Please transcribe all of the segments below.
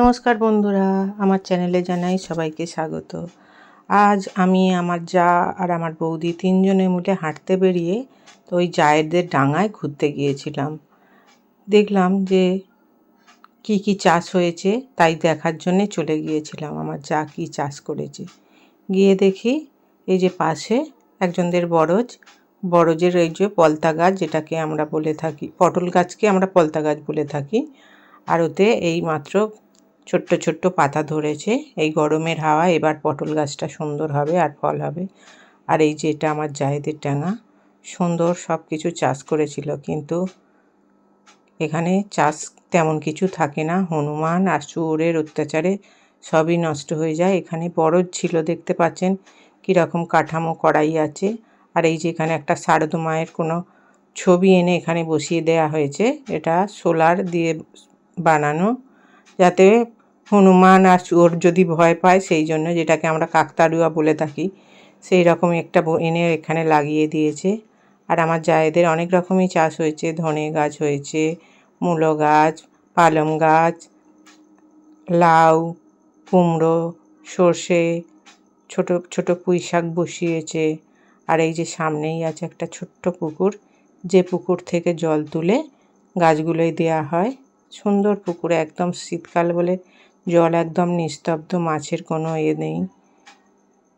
নমস্কার বন্ধুরা, আমার চ্যানেলে জানাই সবাইকে স্বাগত। আজ আমি আমার যা আর আমার বৌদি তিনজনে মিলে হাঁটতে বেরিয়ে তো ওই জায়েরদের ডাঙায় ঘুরতে গিয়েছিলাম। দেখলাম যে কি কি চাষ হয়েছে, তাই দেখার জন্যে চলে গিয়েছিলাম, আমার যা কি চাষ করেছে। গিয়ে দেখি এই যে পাশে একজনদের বরজ, বরজের এই যে পলতা গাছ যেটাকে আমরা বলে থাকি, পটল গাছকে আমরা পলতা গাছ বলে থাকি, আর ওতে এই মাত্র ছোট্ট ছোট্ট পাতা ধরেছে। এই গরমের হাওয়া এবার পটল গাছটা সুন্দর হবে আর ফল হবে। আর এই যে এটা আমার জায়েদের ডাঙা সুন্দর সব কিছু চাষ করেছিল। কিন্তু এখানে চাষ তেমন কিছু থাকে না। হনুমান আর চোরের অত্যাচারে সবই নষ্ট হয়ে যায়। এখানে বড় ছিল, দেখতে পাচ্ছেন কীরকম কাঠামো করাই আছে। আর এই যে এখানে একটা শারদা মায়ের কোনো ছবি এনে এখানে বসিয়ে দেয়া হয়েছে। এটা সোলার দিয়ে বানানো। যাতে হনুমান আর চোর যদি ভয় পায়, সেই জন্য যেটাকে আমরা কাকতাড়ুয়া বলে থাকি, সেই রকম একটা এনে এখানে লাগিয়ে দিয়েছে। আর আমার জায়েদের অনেক রকমই চাষ হয়েছে, ধনে গাছ হয়েছে, মূলো গাছ, পালং গাছ, লাউ, কুমড়ো, সর্ষে, ছোট ছোট পুঁই শাক বসিয়েছে। আর এই যে সামনেই আছে একটা ছোট্ট পুকুর, যে পুকুর থেকে জল তুলে গাছগুলোয় দেয়া হয়। সুন্দর পুকুরে একদম শীতকাল বলে জল একদম নিস্তব্ধ, মাছের কোনো এ নেই।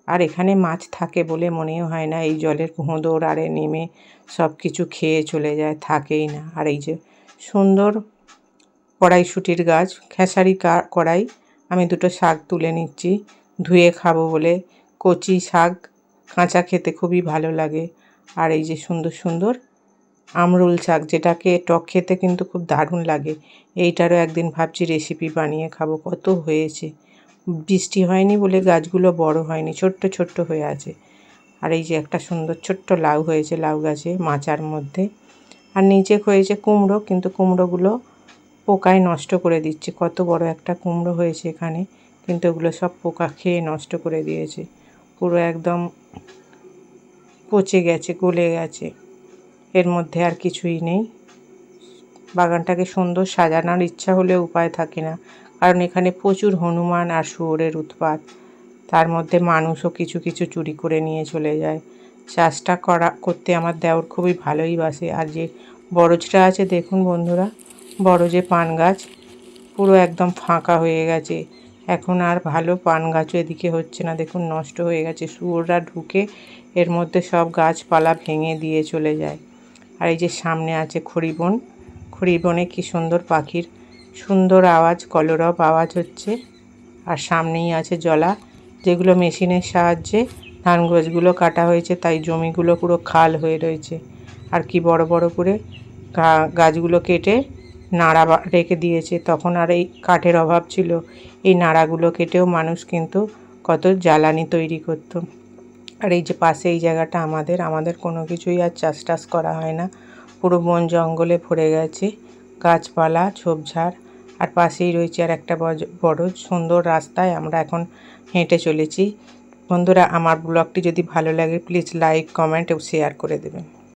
আর এখানে মাছ থাকে বলে মনেও হয় না, এই জলের ভোঁদর আরে নেমে সব কিছু খেয়ে চলে যায়, থাকেই না। আর এই যে সুন্দর কড়াইশুটির গাছ, খেসারি কড়াই, আমি দুটো শাক তুলে নিচ্ছি, ধুয়ে খাব বলে। কচি শাক, কাঁচা খেতে খুবই ভালো লাগে। আর এই যে সুন্দর সুন্দর আমরুল শাক, যেটাকে টক খেতে কিন্তু খুব দারুণ লাগে। এইটারও একদিন ভাবছি রেসিপি বানিয়ে খাব, কত হয়েছে। বৃষ্টি হয়নি বলে গাছগুলো বড় হয়নি, ছোট্ট ছোট্ট হয়ে আছে। আর এই যে একটা সুন্দর ছোট্ট লাউ হয়েছে, লাউ গাছে মাচার মধ্যে। আর নিচে হয়েছে কুমড়ো, কিন্তু কুমড়োগুলো পোকায় নষ্ট করে দিচ্ছে। কত বড় একটা কুমড়ো হয়েছে এখানে, কিন্তু ওগুলো সব পোকা খেয়ে নষ্ট করে দিয়েছে। পুরো একদম পচে গেছে, গলে গেছে। এর মধ্যে আর কিছুই নেই। বাগানটাকে সুন্দর সাজানোর ইচ্ছা হলেও উপায় থাকে না, কারণ এখানে প্রচুর হনুমান আর শুয়োরের উৎপাত। তার মধ্যে মানুষও কিছু কিছু চুরি করে নিয়ে চলে যায়। চাষটা করা, করতে আমার দেওর খুবই ভালোই বাসে। আর যে বরজটা আছে, দেখুন বন্ধুরা, বরজে পান গাছ পুরো একদম ফাঁকা হয়ে গেছে। এখন আর ভালো পান গাছও এদিকে হচ্ছে না, দেখুন নষ্ট হয়ে গেছে। শুয়োররা ঢুকে এর মধ্যে সব গাছপালা ভেঙে দিয়ে চলে যায়। আর এই যে সামনে আছে খড়িবন। খড়িবনে কি সুন্দর পাখির সুন্দর আওয়াজ, কলরব আওয়াজ হচ্ছে। আর সামনেই আছে জলা, যেগুলো মেশিনের সাহায্যে ধান গাছগুলো কাটা হয়েছে, তাই জমিগুলো পুরো খাল হয়ে রয়েছে। আর কি বড় বড় করে গাছগুলো কেটে নাড়া রেখে দিয়েছে। তখন আর এই কাঠের অভাব ছিল। এই নাড়াগুলো কেটেও মানুষ কিন্তু কত জ্বালানি তৈরি করতো। আর এই যে পাশে এই জায়গাটা আমাদের আমাদের কোনো কিছুই আর চাষ টাস করা হয় না। পুরো বন জঙ্গলে ভরে গেছে, গাছপালা, ঝোপঝাড়, আর পাশেই রয়েছে আর একটা বড় সুন্দর রাস্তায় আমরা এখন হেঁটে চলেছি। বন্ধুরা, আমার ব্লগটি যদি ভালো লাগে প্লিজ লাইক কমেন্ট ও শেয়ার করে দেবেন।